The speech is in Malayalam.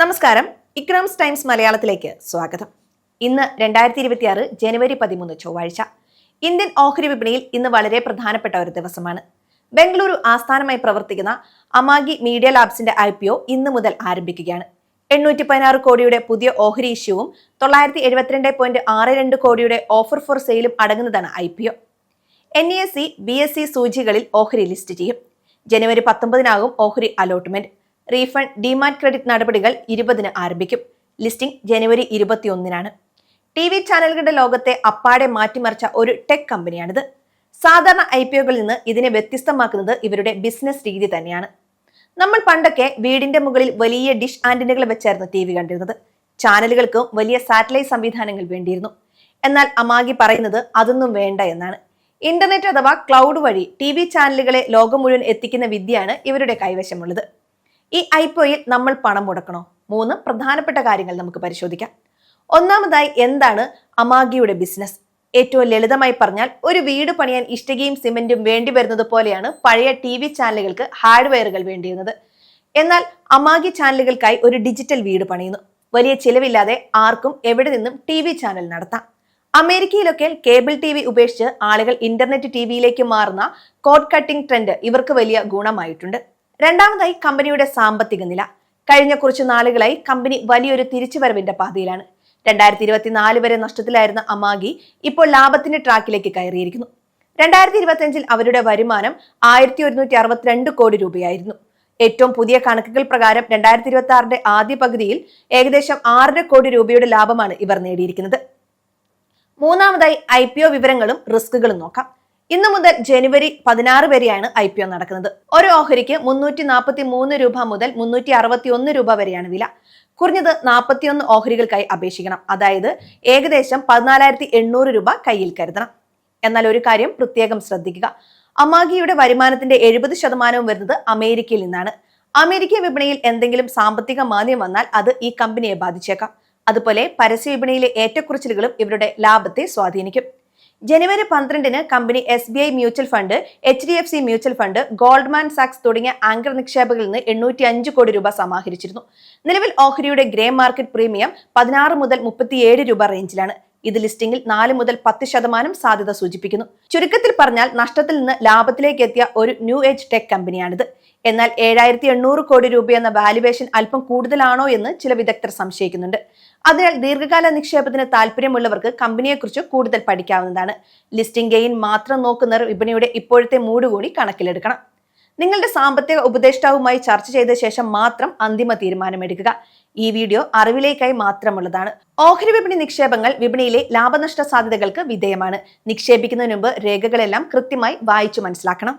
നമസ്കാരം. ഇക്കണോമിക്സ് ടൈംസ് മലയാളത്തിലേക്ക് സ്വാഗതം. ഇന്ന് രണ്ടായിരത്തി ഇരുപത്തിയാറ് ജനുവരി പതിമൂന്ന് ചൊവ്വാഴ്ച. ഇന്ത്യൻ ഓഹരി വിപണിയിൽ ഇന്ന് വളരെ പ്രധാനപ്പെട്ട ഒരു ദിവസമാണ്. ബംഗളൂരു ആസ്ഥാനമായി പ്രവർത്തിക്കുന്ന അമാഗി മീഡിയ ലാബ്സിന്റെ ഐ പി ഒ ഇന്ന് മുതൽ ആരംഭിക്കുകയാണ്. എണ്ണൂറ്റി പതിനാറ് കോടിയുടെ പുതിയ ഓഹരി ഇഷ്യൂവും തൊള്ളായിരത്തി എഴുപത്തിരണ്ട് പോയിന്റ് ആറ് രണ്ട് കോടിയുടെ ഓഫർ ഫോർ സെയിലും അടങ്ങുന്നതാണ് I P O. N S E B S E C സൂചികളിൽ ഓഹരി ലിസ്റ്റ് ചെയ്യും. ജനുവരി പത്തൊമ്പതിനാകും ഓഹരി അലോട്ട്മെന്റ്. റീഫണ്ട് ഡിമാറ്റ് ക്രെഡിറ്റ് നടപടികൾ ഇരുപതിന് ആരംഭിക്കും. ലിസ്റ്റിംഗ് ജനുവരി ഇരുപത്തിയൊന്നിനാണ്. ടി വി ചാനലുകളുടെ ലോകത്തെ അപ്പാടെ മാറ്റിമറിച്ച ഒരു ടെക് കമ്പനിയാണിത്. സാധാരണ ഐ പി ഒകളിൽ നിന്ന് ഇതിനെ വ്യത്യസ്തമാക്കുന്നത് ഇവരുടെ ബിസിനസ് രീതി തന്നെയാണ്. നമ്മൾ പണ്ടൊക്കെ വീടിന്റെ മുകളിൽ വലിയ ഡിഷ് ആന്റിനകൾ വെച്ചായിരുന്നു ടി വി കണ്ടിരുന്നത്. ചാനലുകൾക്ക് വലിയ സാറ്റലൈറ്റ് സംവിധാനങ്ങൾ വേണ്ടിയിരുന്നു. എന്നാൽ അമാഗി പറയുന്നത് അതൊന്നും വേണ്ട എന്നാണ്. ഇന്റർനെറ്റ് അഥവാ ക്ലൗഡ് വഴി ടി വി ചാനലുകളെ ലോകം മുഴുവൻ എത്തിക്കുന്ന വിദ്യയാണ് ഇവരുടെ കൈവശമുള്ളത്. ഈ ഐ ഒയിൽ നമ്മൾ പണം മുടക്കണോ? മൂന്ന് പ്രധാനപ്പെട്ട കാര്യങ്ങൾ നമുക്ക് പരിശോധിക്കാം. ഒന്നാമതായി എന്താണ് അമാഗിയുടെ ബിസിനസ് ഏറ്റവും ലളിതമായി പറഞ്ഞാൽ ഒരു വീട് പണിയാൻ ഇഷ്ടികയും സിമെന്റും വേണ്ടി വരുന്നത് പോലെയാണ് പഴയ ടി വി ചാനലുകൾക്ക് ഹാർഡ്വെയറുകൾ വേണ്ടിയിരുന്നത്. എന്നാൽ അമാഗി ചാനലുകൾക്കായി ഒരു ഡിജിറ്റൽ വീട് പണിയുന്നു. വലിയ ചിലവില്ലാതെ ആർക്കും എവിടെ നിന്നും ടി വി ചാനൽ നടത്താം. അമേരിക്കയിലൊക്കെ കേബിൾ ടി വി ഉപേക്ഷിച്ച് ആളുകൾ ഇന്റർനെറ്റ് ടി വിയിലേക്ക് മാറുന്ന കോഡ് കട്ടിംഗ് ട്രെൻഡ് ഇവർക്ക് വലിയ ഗുണമായിട്ടുണ്ട്. രണ്ടാമതായി കമ്പനിയുടെ സാമ്പത്തിക നില. കഴിഞ്ഞ കുറച്ച് നാളുകളായി കമ്പനി വലിയൊരു തിരിച്ചുവരവിന്റെ പാതയിലാണ്. രണ്ടായിരത്തി ഇരുപത്തിനാല് വരെ നഷ്ടത്തിലായിരുന്ന അമാഗി ഇപ്പോൾ ലാഭത്തിന്റെ ട്രാക്കിലേക്ക് കയറിയിരിക്കുന്നു. രണ്ടായിരത്തി ഇരുപത്തിയഞ്ചിൽ അവരുടെ വരുമാനം ആയിരത്തി ഒരുന്നൂറ്റി അറുപത്തിരണ്ട് കോടി രൂപയായിരുന്നു. ഏറ്റവും പുതിയ കണക്കുകൾ പ്രകാരം രണ്ടായിരത്തി ഇരുപത്തി ആറിന്റെ ആദ്യ പകുതിയിൽ ഏകദേശം ആറര കോടി രൂപയുടെ ലാഭമാണ് ഇവർ നേടിയിരിക്കുന്നത്. മൂന്നാമതായി ഐ വിവരങ്ങളും റിസ്കുകളും നോക്കാം. ഇന്നു മുതൽ ജനുവരി പതിനാറ് വരെയാണ് ഐ പി ഒ നടക്കുന്നത്. ഒരു ഓഹരിക്ക് മുന്നൂറ്റി നാൽപ്പത്തി മൂന്ന് രൂപ മുതൽ മുന്നൂറ്റി അറുപത്തി ഒന്ന് രൂപ വരെയാണ് വില. കുറഞ്ഞത് നാൽപ്പത്തിയൊന്ന് ഓഹരികൾക്കായി അപേക്ഷിക്കണം. അതായത് ഏകദേശം പതിനാലായിരത്തി എണ്ണൂറ് രൂപ കയ്യിൽ കരുതണം. എന്നാൽ ഒരു കാര്യം പ്രത്യേകം ശ്രദ്ധിക്കുക. അമാഗിയുടെ വരുമാനത്തിന്റെ എഴുപത് ശതമാനവും വരുന്നത് അമേരിക്കയിൽ നിന്നാണ്. അമേരിക്ക വിപണിയിൽ എന്തെങ്കിലും സാമ്പത്തിക മാന്ദ്യം വന്നാൽ അത് ഈ കമ്പനിയെ ബാധിച്ചേക്കാം. അതുപോലെ പരസ്യ വിപണിയിലെ ഏറ്റക്കുറച്ചിലുകളും ഇവരുടെ ലാഭത്തെ സ്വാധീനിക്കും. ജനുവരി പന്ത്രണ്ടിന് company S B I mutual fund H D F C mutual fund Goldman സാക്സ് തുടങ്ങിയ ആങ്കർ നിക്ഷേപകരിൽ നിന്ന് എണ്ണൂറ്റി അഞ്ച് കോടി രൂപ സമാഹരിച്ചിരുന്നു. നിലവിൽ ഓഹരിയുടെ ഗ്രേ മാർക്കറ്റ് പ്രീമിയം പതിനാറ് മുതൽ മുപ്പത്തിയേഴ് രൂപ റേഞ്ചിലാണ്. ഇത് ലിസ്റ്റിംഗിൽ നാല് മുതൽ പത്ത് ശതമാനം സാധ്യത സൂചിപ്പിക്കുന്നു. ചുരുക്കത്തിൽ പറഞ്ഞാൽ നഷ്ടത്തിൽ നിന്ന് ലാഭത്തിലേക്ക് എത്തിയ ഒരു ന്യൂ ഏജ് ടെക് കമ്പനിയാണിത്. എന്നാൽ ഏഴായിരത്തി എണ്ണൂറ് കോടി രൂപയെന്ന വാലുവേഷൻ അല്പം കൂടുതലാണോ എന്ന് ചില വിദഗ്ധർ സംശയിക്കുന്നുണ്ട്. അതിനാൽ ദീർഘകാല നിക്ഷേപത്തിന് താല്പര്യമുള്ളവർക്ക് കമ്പനിയെക്കുറിച്ച് കൂടുതൽ പഠിക്കാവുന്നതാണ്. ലിസ്റ്റിംഗ് ഗെയിൻ മാത്രം നോക്കുന്നവർ വിപണിയുടെ ഇപ്പോഴത്തെ മൂഡ് കൂടി കണക്കിലെടുക്കണം. നിങ്ങളുടെ സാമ്പത്തിക ഉപദേഷ്ടാവുമായി ചർച്ച ചെയ്ത ശേഷം മാത്രം അന്തിമ തീരുമാനമെടുക്കുക. ഈ വീഡിയോ അറിവിലേക്കായി മാത്രമുള്ളതാണ്. ഓഹരി വിപണി നിക്ഷേപങ്ങൾ വിപണിയിലെ ലാഭനഷ്ട സാധ്യതകൾക്ക് വിധേയമാണ്. നിക്ഷേപിക്കുന്നതിന് മുമ്പ് രേഖകളെല്ലാം കൃത്യമായി വായിച്ചു മനസ്സിലാക്കണം.